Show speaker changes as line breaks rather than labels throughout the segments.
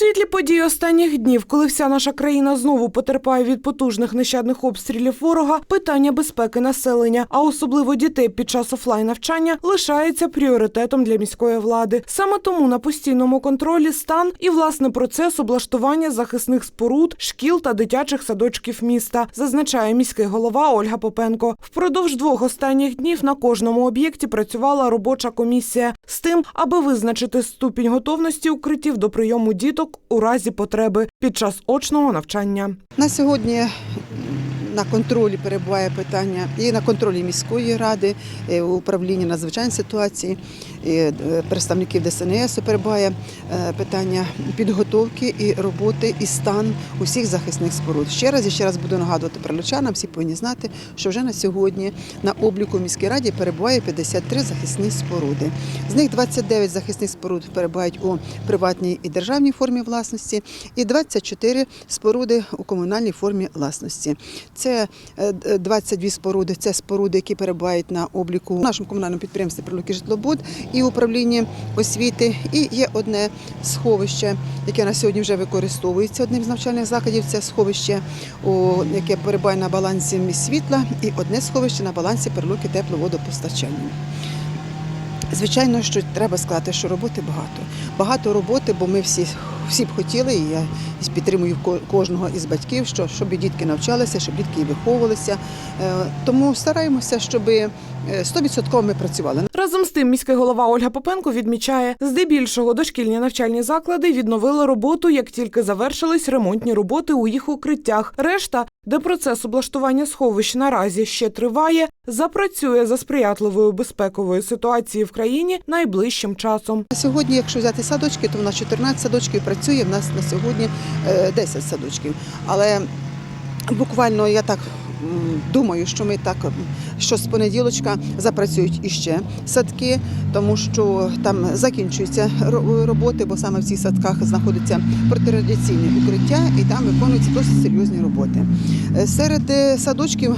світлі події останніх днів, коли вся наша країна знову потерпає від потужних нещадних обстрілів ворога, питання безпеки населення, а особливо дітей під час офлайн навчання, лишається пріоритетом для міської влади. Саме тому на постійному контролі стан і власне процес облаштування захисних споруд, шкіл та дитячих садочків міста, зазначає міський голова Ольга Попенко. Впродовж двох останніх днів на кожному об'єкті працювала робоча комісія з тим, аби визначити ступінь готовності укриттів до прийому діток у разі потреби під час очного навчання.
На сьогодні на контролі перебуває питання і на контролі міської ради, і управління надзвичайної ситуації, і е, представників ДСНС перебуває е, питання підготовки і роботи і стан усіх захисних споруд. Ще раз і ще раз буду нагадувати прилучанам, всі повинні знати, що вже на сьогодні на обліку в міській раді перебуває 53 захисні споруди. З них 29 захисних споруд перебувають у приватній і державній формі власності, і 24 споруди у комунальній формі власності. Це е, д- 22 споруди, це споруди, які перебувають на обліку в нашому комунальному підприємстві «Прилуки житлобуд» і управлінні освіти. І є одне сховище, яке на сьогодні вже використовується одним з навчальних закладів. Це сховище, яке перебуває на балансі світла, і одне сховище на балансі перелуки тепловодопостачання. Звичайно, що треба сказати, що роботи багато. Багато роботи, бо ми всі, всі б хотіли, і я підтримую ко- кожного із батьків, що, щоб дітки навчалися, щоб дітки виховувалися. Е, Тому стараємося, щоб е, 100% ми працювали.
Разом з тим, міський голова Ольга Попенко відмічає, здебільшого дошкільні навчальні заклади відновили роботу, як тільки завершились ремонтні роботи у їх укриттях. Решта, де процес облаштування сховищ наразі ще триває, запрацює за сприятливою безпековою ситуації в країні найближчим часом.
На Сьогодні, якщо взяти садочки, то в нас 14 садочків працює, в нас на сьогодні е, 10 садочків. Але буквально я так думаю, що ми так, що з понеділочка запрацюють іще садки, тому що там закінчуються ро- роботи, бо саме в цих садках знаходиться протирадіаційне укриття і там виконуються досить серйозні роботи. Е, Серед е, садочків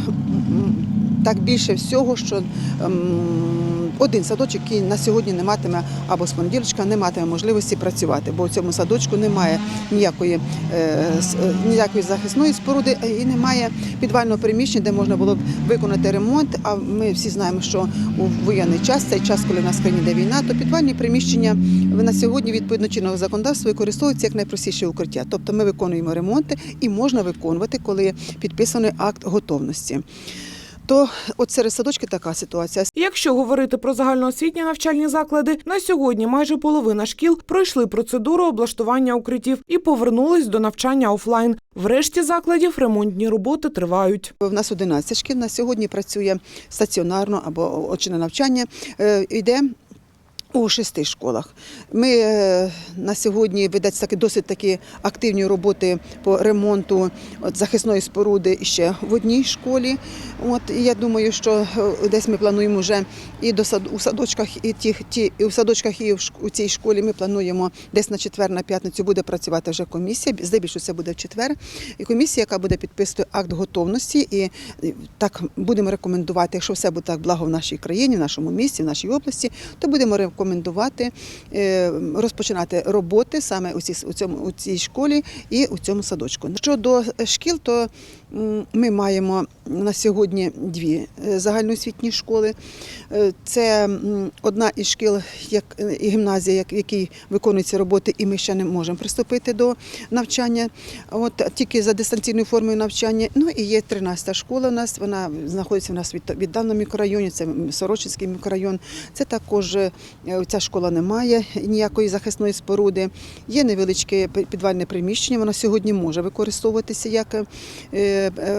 так більше всього, що ем, один садочок, який на сьогодні не матиме або з понеділочка не матиме можливості працювати, бо у цьому садочку немає ніякої, е, е, ніякої захисної споруди і немає підвального приміщення, де можна було б виконати ремонт. А ми всі знаємо, що у воєнний час, цей час, коли в нас в країні йде війна, то підвальні приміщення на сьогодні відповідно чинного законодавства використовуються як найпростіше укриття. Тобто ми виконуємо ремонти і можна виконувати, коли підписаний акт готовності. То от серед садочки така ситуація.
Якщо говорити про загальноосвітні навчальні заклади, на сьогодні майже половина шкіл пройшли процедуру облаштування укриттів і повернулись до навчання офлайн. В решті закладів ремонтні роботи тривають.
У нас 11 шкіл на сьогодні працює стаціонарно або очне навчання. Е, Йде у шести школах. Ми е, на сьогодні ведеться таки досить такі активні роботи по ремонту захисної споруди ще в одній школі. От я думаю, що е, десь ми плануємо вже і до сад у садочках, і ті, ті і у садочках, і в у цій школі. Ми плануємо десь на четвер, на п'ятницю буде працювати вже комісія. Здебільшого це буде в четвер. І комісія, яка буде підписувати акт готовності, і так будемо рекомендувати, якщо все буде так благо в нашій країні, в нашому місті, в нашій області, то будемо рекомендувати е, розпочинати роботи саме у цій, у цьому у цій школі і у цьому садочку. Щодо шкіл, то ми маємо на сьогодні дві е, загальноосвітні школи. Е, Це одна із шкіл, як е, і гімназія, в якій виконуються роботи, і ми ще не можемо приступити до навчання. От тільки за дистанційною формою навчання. Ну і є 13-та школа. У нас вона знаходиться в нас від віддалено мікрорайоні. Це Сорочинський мікрорайон. Це також ця школа не має ніякої захисної споруди. Є невеличке підвальне приміщення. Воно сьогодні може використовуватися як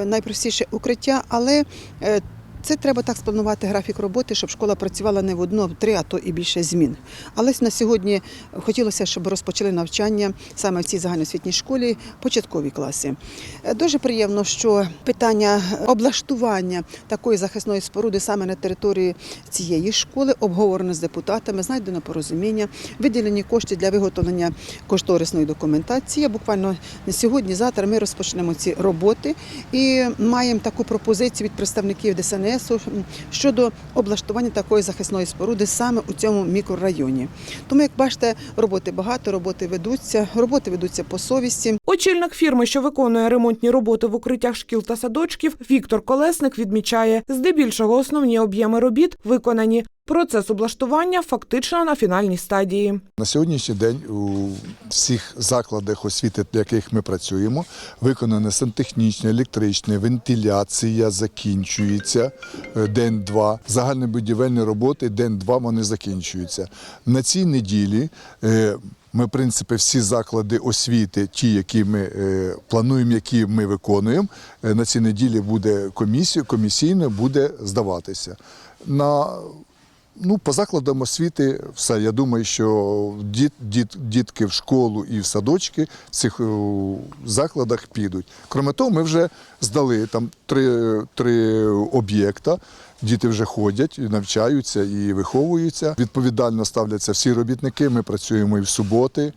найпростіше укриття, але е, це треба так спланувати графік роботи, щоб школа працювала не в одну, а в три, а то і більше змін. Але на сьогодні хотілося, щоб розпочали навчання саме в цій загальноосвітній школі початкові класи. Е, Дуже приємно, що питання облаштування такої захисної споруди саме на території цієї школи обговорено з депутатами, знайдено порозуміння, виділені кошти для виготовлення кошторисної документації. Буквально на сьогодні, завтра ми розпочнемо ці роботи і маємо таку пропозицію від представників ДСНС М, щодо облаштування такої захисної споруди саме у цьому мікрорайоні. Тому, як бачите, роботи багато, роботи ведуться, роботи ведуться по совісті.
Очільник фірми, що виконує ремонтні роботи в укриттях шкіл та садочків, Віктор Колесник відмічає, здебільшого основні об'єми робіт виконані. Процес облаштування фактично на фінальній стадії.
На сьогоднішній день у всіх закладах освіти, в яких ми працюємо, виконане сантехнічне, електричне, вентиляція закінчується е, день-два. Загальнобудівельні роботи день-два вони закінчуються. На цій неділі. е, Ми, в принципі, всі заклади освіти, ті, які ми е, плануємо, які ми виконуємо, на цій неділі буде комісія, комісійно буде здаватися. На Ну, по закладам освіти все. Я думаю, що діт, діт, дітки в школу і в садочки в цих е, закладах підуть. Кроме того, ми вже здали там три, три об'єкта. Діти вже ходять, і навчаються і виховуються. Відповідально ставляться всі робітники. Ми працюємо і в суботи.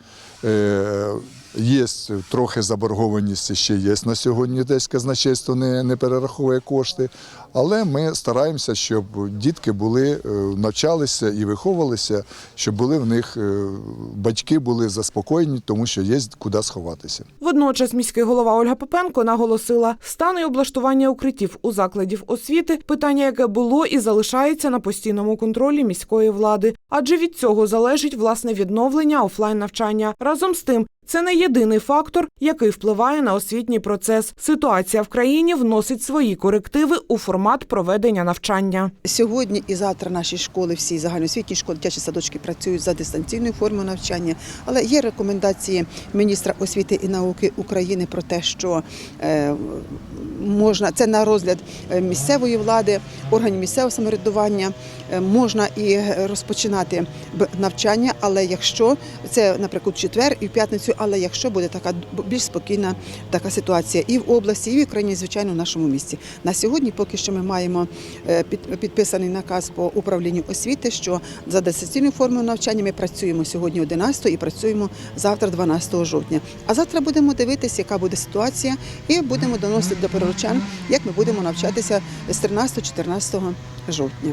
Е, Є трохи заборгованість ще є на сьогодні. Десь казначейство не, не перераховує кошти. Але ми стараємося, щоб дітки були, е, навчалися і виховувалися, щоб були в них е, батьки були заспокоєні, тому що є куди сховатися.
Водночас міський голова Ольга Попенко наголосила, стан і облаштування укриттів у закладів освіти питання, яке було і залишається на постійному контролі міської влади, адже від цього залежить власне відновлення офлайн навчання. Разом з тим, це не єдиний фактор, який впливає на освітній процес. Ситуація в країні вносить свої корективи у формат проведення навчання.
Сьогодні і завтра наші школи, всі загальноосвітні школи, дитячі садочки працюють за дистанційною формою навчання. Але є рекомендації міністра освіти і науки України про те, що е, можна це на розгляд е, місцевої влади, органів місцевого самоврядування. е, Можна і розпочинати навчання, але якщо це, наприклад, четвер і в п'ятницю, але якщо буде така більш спокійна така ситуація і в області, і в Україні, звичайно, в нашому місті. На сьогодні поки що ми маємо е, підписаний наказ по управлінню освіти, що за дистанційною формою навчання ми працюємо сьогодні 11 і працюємо завтра 12 жовтня. А завтра будемо дивитися, яка буде ситуація, і будемо доносити до переручан, як ми будемо навчатися з 13-14 жовтня.